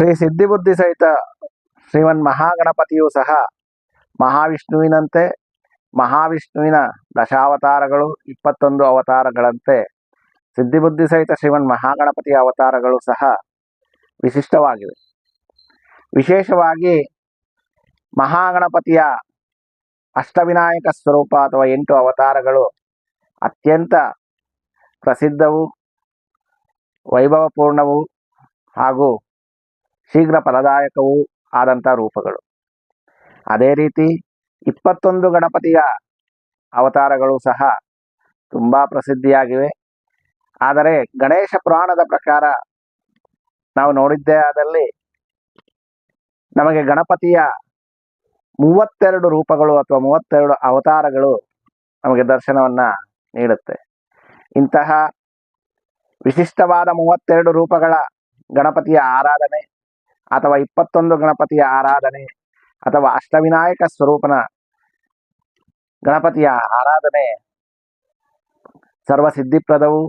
ಶ್ರೀ ಸಿದ್ಧಿಬುದ್ಧಿ ಸಹಿತ ಶ್ರೀಮನ್ ಮಹಾಗಣಪತಿಯು ಸಹ ಮಹಾವಿಷ್ಣುವಿನಂತೆ, ಮಹಾವಿಷ್ಣುವಿನ ದಶಾವತಾರಗಳು ಇಪ್ಪತ್ತೊಂದು ಅವತಾರಗಳಂತೆ, ಸಿದ್ಧಿಬುದ್ಧಿ ಸಹಿತ ಶ್ರೀಮನ್ ಮಹಾಗಣಪತಿಯ ಅವತಾರಗಳು ಸಹ ವಿಶಿಷ್ಟವಾಗಿವೆ. ವಿಶೇಷವಾಗಿ ಮಹಾಗಣಪತಿಯ ಅಷ್ಟವಿನಾಯಕ ಸ್ವರೂಪ ಅಥವಾ ಎಂಟು ಅವತಾರಗಳು ಅತ್ಯಂತ ಪ್ರಸಿದ್ಧವು, ವೈಭವಪೂರ್ಣವು ಹಾಗೂ ಶೀಘ್ರ ಫಲದಾಯಕವೂ ಆದಂಥ ರೂಪಗಳು. ಅದೇ ರೀತಿ ಇಪ್ಪತ್ತೊಂದು ಗಣಪತಿಯ ಅವತಾರಗಳು ಸಹ ತುಂಬ ಪ್ರಸಿದ್ಧಿಯಾಗಿವೆ. ಆದರೆ ಗಣೇಶ ಪುರಾಣದ ಪ್ರಕಾರ ನಾವು ನೋಡಿದ್ದೇ ಆದಲ್ಲಿ ನಮಗೆ ಗಣಪತಿಯ ಮೂವತ್ತೆರಡು ರೂಪಗಳು ಅಥವಾ ಮೂವತ್ತೆರಡು ಅವತಾರಗಳು ನಮಗೆ ದರ್ಶನವನ್ನ ನೀಡುತ್ತೆ. ಇಂತಹ ವಿಶಿಷ್ಟವಾದ ಮೂವತ್ತೆರಡು ರೂಪಗಳ ಗಣಪತಿಯ ಆರಾಧನೆ ಅಥವಾ ಇಪ್ಪತ್ತೊಂದು ಗಣಪತಿಯ ಆರಾಧನೆ ಅಥವಾ ಅಷ್ಟವಿನಾಯಕ ಸ್ವರೂಪನ ಗಣಪತಿಯ ಆರಾಧನೆ. ಸರ್ವ ಸಿದ್ಧಿಪ್ರದವು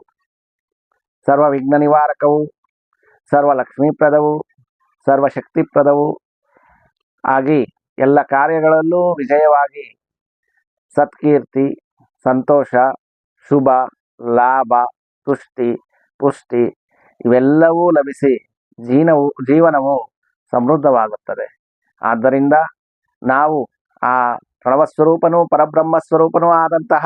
ಸರ್ವ ವಿಘ್ನ ನಿವಾರಕವು ಸರ್ವ ಲಕ್ಷ್ಮೀಪ್ರದವು ಸರ್ವಶಕ್ತಿಪ್ರದವು ಆಗಿ ಎಲ್ಲ ಕಾರ್ಯಗಳಲ್ಲೂ ವಿಜಯವಾಗಿ ಸತ್ಕೀರ್ತಿ, ಸಂತೋಷ, ಶುಭ, ಲಾಭ, ತುಷ್ಟಿ, ಪುಷ್ಟಿ ಇವೆಲ್ಲವೂ ಲಭಿಸಿ ಜೀನವು, ಜೀವನವು ಸಮೃದ್ಧವಾಗುತ್ತದೆ. ಆದ್ದರಿಂದ ನಾವು ಆ ಪ್ರಣವಸ್ವರೂಪನೂ ಪರಬ್ರಹ್ಮ ಸ್ವರೂಪನೂ ಆದಂತಹ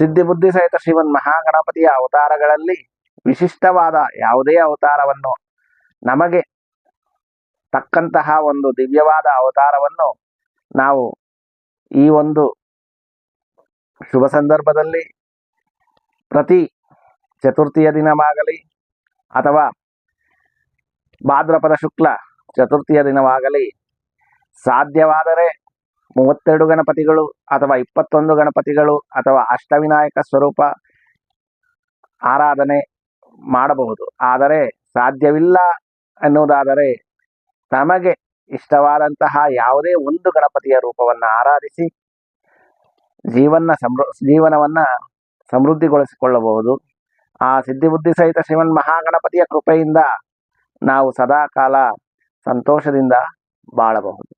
ಸಿದ್ಧಿಬುದ್ಧಿ ಸಹಿತ ಶ್ರೀಮನ್ ಮಹಾಗಣಪತಿಯ ಅವತಾರಗಳಲ್ಲಿ ವಿಶಿಷ್ಟವಾದ ಯಾವುದೇ ಅವತಾರವನ್ನು ನಮಗೆ ತಕ್ಕಂತಹ ಒಂದು ದಿವ್ಯವಾದ ಅವತಾರವನ್ನು ನಾವು ಈ ಒಂದು ಶುಭ ಸಂದರ್ಭದಲ್ಲಿ ಪ್ರತಿ ಚತುರ್ಥಿಯ ದಿನವಾಗಲಿ ಅಥವಾ ಭಾದ್ರಪದ ಶುಕ್ಲ ಚತುರ್ಥಿಯ ದಿನವಾಗಲಿ. ಸಾಧ್ಯವಾದರೆ ಮೂವತ್ತೆರಡು ಗಣಪತಿಗಳು ಅಥವಾ ಇಪ್ಪತ್ತೊಂದು ಗಣಪತಿಗಳು ಅಥವಾ ಅಷ್ಟವಿನಾಯಕ ಸ್ವರೂಪ ಆರಾಧನೆ ಮಾಡಬಹುದು. ಆದರೆ ಸಾಧ್ಯವಿಲ್ಲ ಎನ್ನುವುದಾದರೆ ತಮಗೆ ಇಷ್ಟವಾದಂತಹ ಯಾವುದೇ ಒಂದು ಗಣಪತಿಯ ರೂಪವನ್ನು ಆರಾಧಿಸಿ ಜೀವನ ಸಮೃ, ಜೀವನವನ್ನ ಸಮೃದ್ಧಿಗೊಳಿಸಿಕೊಳ್ಳಬಹುದು. ಆ ಸಿದ್ಧಿಬುದ್ಧಿ ಸಹಿತ ಶ್ರೀಮನ್ ಮಹಾಗಣಪತಿಯ ಕೃಪೆಯಿಂದ ನಾವು ಸದಾ ಕಾಲ ಸಂತೋಷದಿಂದ ಬಾಳಬಹುದು.